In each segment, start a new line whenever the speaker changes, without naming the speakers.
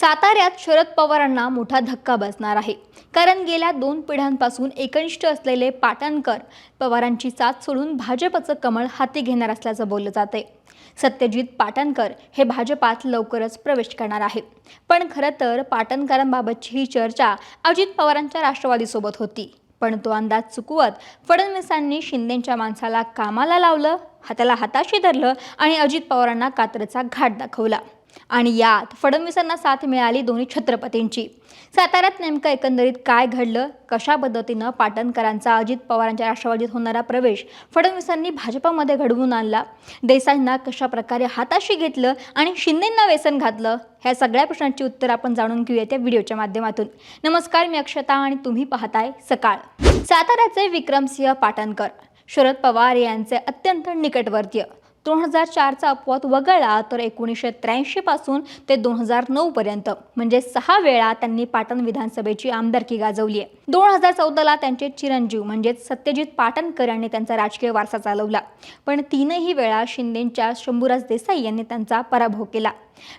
साताऱ्यात शरद पवारांना मोठा धक्का बसणार आहे. कारण गेल्या दोन पिढ्यांपासून एकनिष्ठ असलेले पाटणकर पवारांची साथ सोडून भाजपचं कमळ हाती घेणार असल्याचं बोललं जाते सत्यजित पाटणकर हे भाजपात लवकरच प्रवेश करणार आहे पण खरं तर पाटणकरांबाबतची ही चर्चा अजित पवारांच्या राष्ट्रवादीसोबत होती. पण तो अंदाज चुकवत फडणवीसांनी शिंदेच्या माणसाला कामाला लावलं हाताला हाताशी धरलं आणि अजित पवारांना कात्रचा घाट दाखवला. आणि यात फडणवीसांना साथ मिळाली दोन्ही छत्रपतींची. साताऱ्यात नेमकं एकंदरीत काय घडलं? कशा पद्धतीनं पाटणकरांचा अजित पवारांच्या राष्ट्रवादीत होणारा प्रवेश फडणवीसांनी भाजपामध्ये घडवून आणला? देसाईंना कशा प्रकारे हाताशी घेतलं आणि शिंदेंना व्यसन घातलं? ह्या सगळ्या प्रश्नांची उत्तर आपण जाणून घेऊया त्या व्हिडिओच्या माध्यमातून. नमस्कार मी अक्षता आणि तुम्ही पाहताय सकाळ. साताऱ्याचे विक्रमसिंह पाटणकर शरद पवार यांचे अत्यंत निकटवर्तीय. दोन हजार चारचा अपवाद वगळला तर एकोणीसशे त्र्याऐंशीपासून ते दोन हजार नऊपर्यंत म्हणजे सहा वेळा त्यांनी पाटण विधानसभेची आमदारकी गाजवली आहे दोन हजार चौदाला त्यांचे चिरंजीव म्हणजेच सत्यजित पाटणकर यांनी त्यांचा राजकीय वारसा चालवला. पण तीनही वेळा शिंदेंच्या शंभूराज देसाई यांनी त्यांचा पराभव केला.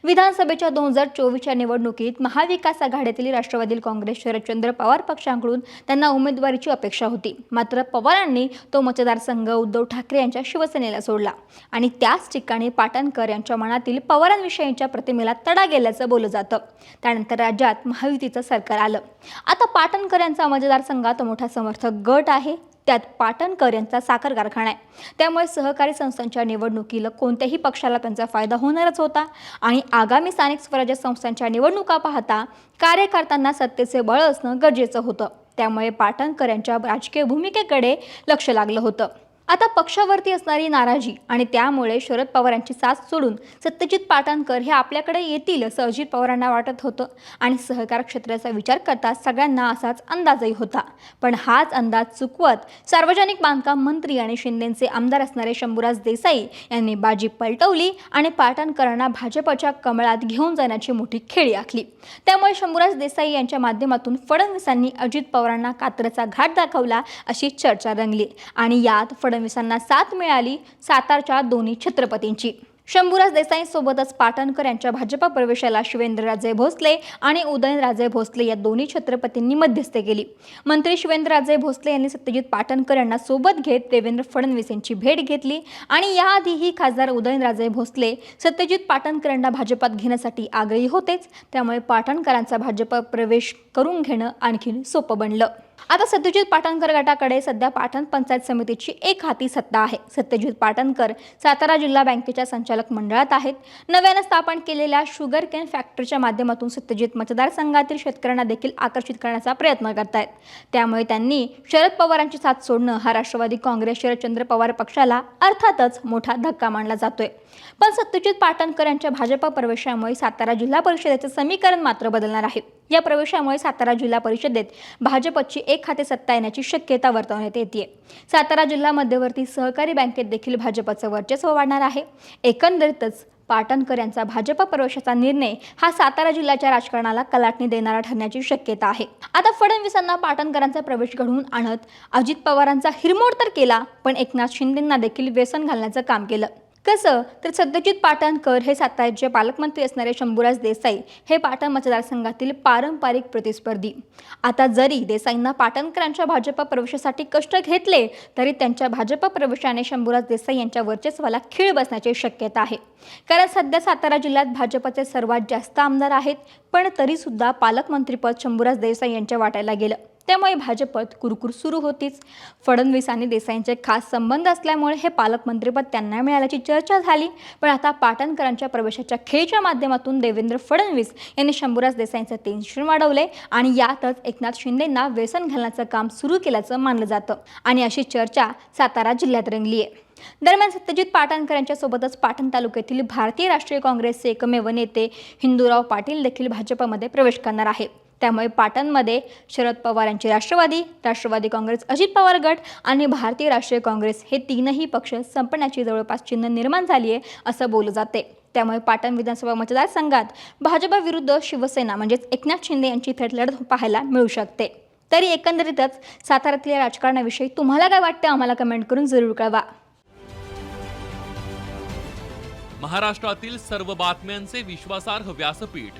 विधानसभेच्या दोन हजार चोवीसच्या निवडणुकीत महाविकास आघाडीतील राष्ट्रवादी काँग्रेस शरदचंद्र पवार पक्षांकडून त्यांना उमेदवारीची अपेक्षा होती. मात्र पवारांनी तो मतदारसंघ उद्धव ठाकरे यांच्या शिवसेनेला सोडला आणि त्याच ठिकाणी पाटणकर यांच्या मनातील पवारांविषयीच्या प्रतिमेला तडा गेल्याचं बोललं जातं. त्यानंतर राज्यात महायुतीचं सरकार आलं. आता पाटणकर यांचा मतदारसंघात मोठा समर्थक गट आहे. त्यात पाटणकर यांचा साखर कारखाना आहे. त्यामुळे सहकारी संस्थांच्या निवडणुकीला कोणत्याही पक्षाला त्यांचा फायदा होणारच होता. आणि आगामी स्थानिक स्वराज्य संस्थांच्या निवडणुका पाहता कार्यकर्त्यांना सत्तेचे बळ असणं गरजेचं होतं. त्यामुळे पाटणकर यांच्या राजकीय भूमिकेकडे लक्ष लागलं होतं. आता पक्षावरती असणारी नाराजी आणि त्यामुळे शरद पवारांची साथ सोडून सत्यजित पाटणकर हे आपल्याकडे येतील असं अजित पवारांना वाटत होतं. आणि सहकार क्षेत्राचा विचार करता सगळ्यांना असाच अंदाजही होता. पण हाच अंदाज चुकवत सार्वजनिक बांधकाम मंत्री आणि शिंदेचे आमदार असणारे शंभूराज देसाई यांनी बाजी पलटवली आणि पाटणकरांना भाजपच्या कमळात घेऊन जाण्याची मोठी खेळी आखली. त्यामुळे शंभूराज देसाई यांच्या माध्यमातून फडणवीसांनी अजित पवारांना कात्रचा घाट दाखवला अशी चर्चा रंगली. आणि यात फडणवीसांना साथ मिळाली सातारच्या दोन्ही छत्रपतींची. शंभूराज देसाईंसोबतच पाटणकर यांच्या भाजपा प्रवेशाला शिवेंद्रराजे भोसले आणि उदयनराजे भोसले या दोन्ही छत्रपतींनी मध्यस्थी केली. मंत्री शिवेंद्रराजे भोसले यांनी सत्यजित पाटणकर यांना सोबत घेत देवेंद्र फडणवीस यांची भेट घेतली आणि याआधीही खासदार उदयनराजे भोसले सत्यजित पाटणकर यांना भाजपात घेण्यासाठी आग्रही होतेच त्यामुळे पाटणकरांचा भाजप प्रवेश करून घेणं आणखीन सोपं बनलं. आता सत्यजित पाटणकर गटाकडे सध्या पाटण पंचायत समितीची एक हाती सत्ता आहे. सत्यजित पाटणकर सातारा जिल्हा बँकेच्या संचालक मंडळात आहेत. नव्यानं स्थापन केलेल्या शुगर केन फॅक्टरीच्या माध्यमातून सत्यजित मतदारसंघातील शेतकऱ्यांना देखील आकर्षित करण्याचा प्रयत्न करतायत. त्यामुळे त्यांनी शरद पवारांची साथ सोडणं हा राष्ट्रवादी काँग्रेस शरदचंद्र पवार पक्षाला अर्थातच मोठा धक्का मानला जातोय. पण सत्यजित पाटणकर यांच्या भाजप प्रवेशामुळे सातारा जिल्हा परिषदेचं समीकरण मात्र बदलणार आहे. या प्रवेशामुळे सातारा जिल्हा परिषदेत भाजपची एक खाते सत्ता येण्याची शक्यता वर्तवण्यात येते सातारा जिल्हा मध्यवर्ती सहकारी बँकेत देखील भाजपचं वर्चस्व वाढणार आहे. एकंदरीतच पाटणकर यांचा भाजप प्रवेशाचा निर्णय हा सातारा जिल्ह्याच्या राजकारणाला कलाटणी देणारा ठरण्याची शक्यता आहे. आता फडणवीसांना पाटणकरांचा प्रवेश घडवून आणत अजित पवारांचा हिरमोड तर केला पण एकनाथ शिंदेंना देखील व्यसन घालण्याचं काम केलं. कसं? तर सत्यजित पाटणकर हे साताऱ्याचे पालकमंत्री असणारे शंभूराज देसाई हे पाटण मतदारसंघातील पारंपरिक प्रतिस्पर्धी. आता जरी देसाईंना पाटणकरांच्या भाजपा प्रवेशासाठी कष्ट घेतले तरी त्यांच्या भाजपा प्रवेशाने शंभूराज देसाई यांच्या वर्चस्वाला खीळ बसण्याची शक्यता आहे. कारण सध्या सातारा जिल्ह्यात भाजपचे सर्वात जास्त आमदार आहेत पण तरीसुद्धा पालकमंत्रीपद शंभूराज देसाई यांच्या वाटायला गेलं. त्यामुळे भाजपत कुरकुर सुरू होतीच. फडणवीस आणि देसाईंचे खास संबंध असल्यामुळे हे पालकमंत्रीपद त्यांना मिळाल्याची चर्चा झाली. पण आता पाटणकरांच्या प्रवेशाच्या खेळच्या माध्यमातून देवेंद्र फडणवीस यांनी शंभूराज देसाईंचं टेन्शन वाढवले आणि यातच एकनाथ शिंदेंना व्यसन घालण्याचं काम सुरू केल्याचं मानलं जातं. आणि अशी चर्चा सातारा जिल्ह्यात रंगली आहे दरम्यान सत्यजित पाटणकर यांच्यासोबतच पाटण तालुक्यातील भारतीय राष्ट्रीय काँग्रेसचे एकमेव नेते हिंदूराव पाटील देखील भाजपमध्ये प्रवेश करणार आहे त्यामुळे पाटणमध्ये शरद पवार यांचे राष्ट्रवादी राष्ट्रवादी काँग्रेस अजित पवार गट आणि भारतीय राष्ट्रीय काँग्रेस हे तीनही पक्ष संपण्याची जवळपास चिन्ह निर्माण झाली आहे असं बोललं जाते. त्यामुळे पाटण विधानसभा मतदारसंघात भाजपाविरुद्ध शिवसेना म्हणजेच एकनाथ शिंदे यांची थेट लढत पाहायला मिळू शकते. तरी एकंदरीतच साताऱ्यातल्या राजकारणाविषयी तुम्हाला काय वाटतं आम्हाला कमेंट करून जरूर कळवा.
महाराष्ट्रातील सर्व बातम्यांचे विश्वासार्ह व्यासपीठ